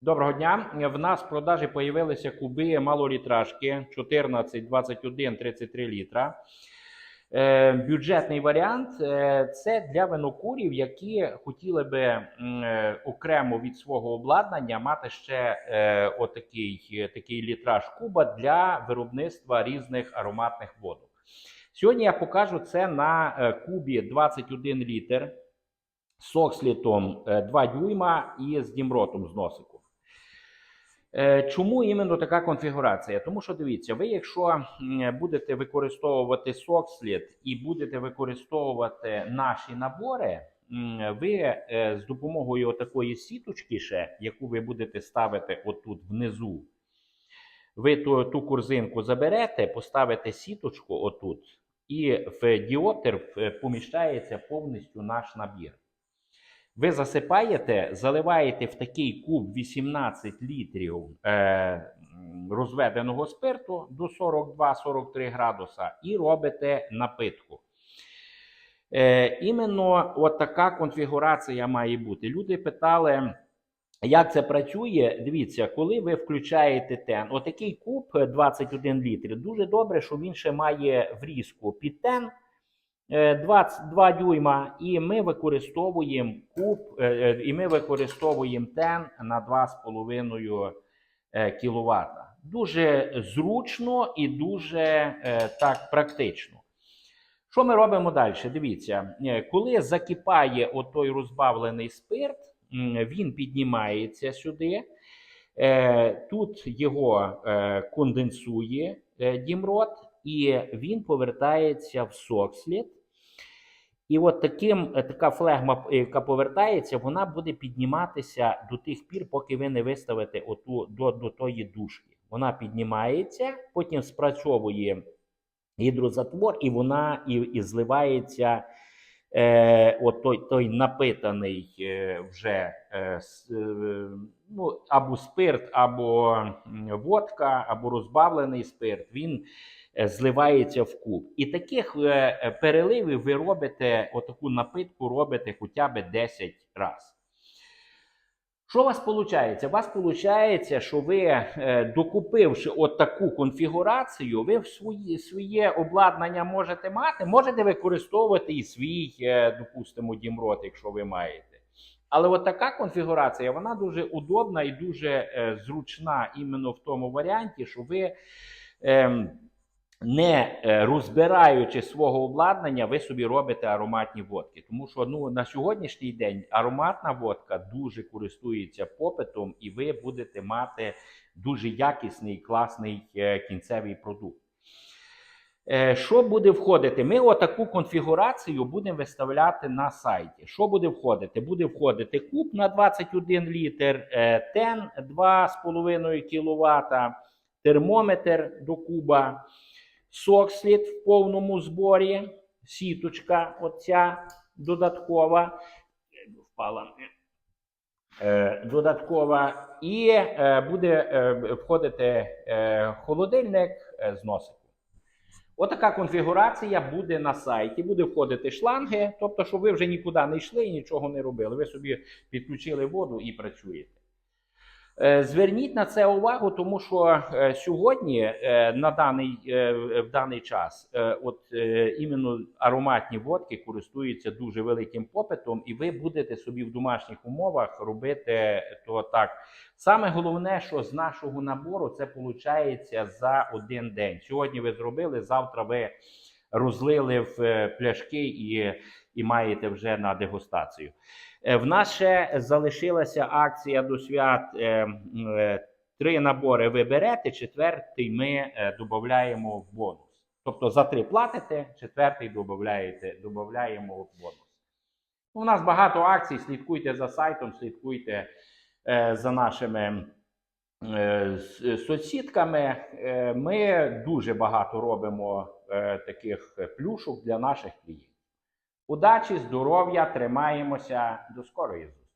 Доброго дня. В нас в продажі появилися куби малолітражки 14, 21, 33 літра. Е, бюджетний варіант е, це для винокурів, які хотіли би е, окремо від свого обладнання мати ще отакий такий літраж куба для виробництва різних ароматних водок. Сьогодні я покажу це на кубі 21 літр з окслітом е, 2 дюйма і з дімротом з носиком. Е, Чому іменно така конфігурація? Тому що дивіться, ви, якщо будете використовувати сокслід і будете використовувати наші набори, ви е, з допомогою такої сіточки, ще, яку ви будете ставити отут внизу, ви ту, ту корзинку заберете, поставите сіточку отут, і в діоптер е, поміщається повністю наш набір. Ви засипаєте, заливаєте в такий куб 18 літрів е, розведеного спирту до 42-43 градуса і робите напитку. Е, іменно от така конфігурація має бути. Люди питали, як це працює. Дивіться, коли ви включаєте тен, отакий куб е, 21 літр, дуже добре, що він ще має врізку під тен. Е, 22 дюйма, і ми використовуємо куб, е, е, і ми використовуємо тен на 2,5 кВт. Дуже зручно і дуже е, так практично. Що ми робимо далі? Дивіться, е, коли закипає отой розбавлений спирт, він піднімається сюди. Е, Тут його е, конденсує е, дімрот, і він повертається в сокслід. І от таким, е, така флегма, е, яка повертається, вона буде підніматися до тих пір, поки ви не виставите оту, до, до тої дужки. Вона піднімається, потім спрацьовує гідрозатвор, і вона і, і зливається е, от той, той напитаний е, вже е, е, ну, або спирт, або водка, або розбавлений спирт. Він е, зливається в куб. І таких переливів ви робите, отаку напитку робите хоча б 10 разів. Що у вас виходить? У вас виходить, що ви, е, докупивши от таку конфігурацію, ви в свої, своє обладнання можете мати, можете використовувати і свій, е, допустимо, дімрот, якщо ви маєте. Але от така конфігурація, вона дуже удобна і дуже е, зручна іменно в тому варіанті, що ви. ем, не е, розбираючи свого обладнання, ви собі робите ароматні водки. Тому що ну, на сьогоднішній день ароматна водка дуже користується попитом, і ви будете мати дуже якісний класний е, кінцевий продукт. Е, Що буде входити? Ми отаку конфігурацію будемо виставляти на сайті. Що буде входити? Буде входити куб на 21 літр, тен 2,5 кВт, термометр до куба, сокслід в повному зборі, сіточка оця додаткова. Впала. Е, додаткова, і е, буде е, входити холодильник з носиком. Отака конфігурація буде на сайті. Буде входити шланги, тобто, щоб ви вже нікуди не йшли і нічого не робили. Ви собі підключили воду і працюєте. Е, Зверніть на це увагу, тому що е, сьогодні е, на даний, в даний час от іменно ароматні водки користуються дуже великим попитом, і ви будете собі в домашніх умовах робити то так. Саме головне, що з нашого набору це виходить за один день. Сьогодні ви зробили, завтра ви розлили в е, пляшки і, і маєте вже на дегустацію. Е, В нас ще залишилася акція до свят. е, Три набори ви берете, четвертий ми додаємо в бонус. Тобто за три платите, четвертий додаєте, додаємо в бонус. У нас багато акцій. Слідкуйте за сайтом, слідкуйте за нашими е, с- сусідками. Е, Ми дуже багато робимо е, таких плюшок для наших клієнтів. Удачі, здоров'я, тримаємося. До скорої зустрічі!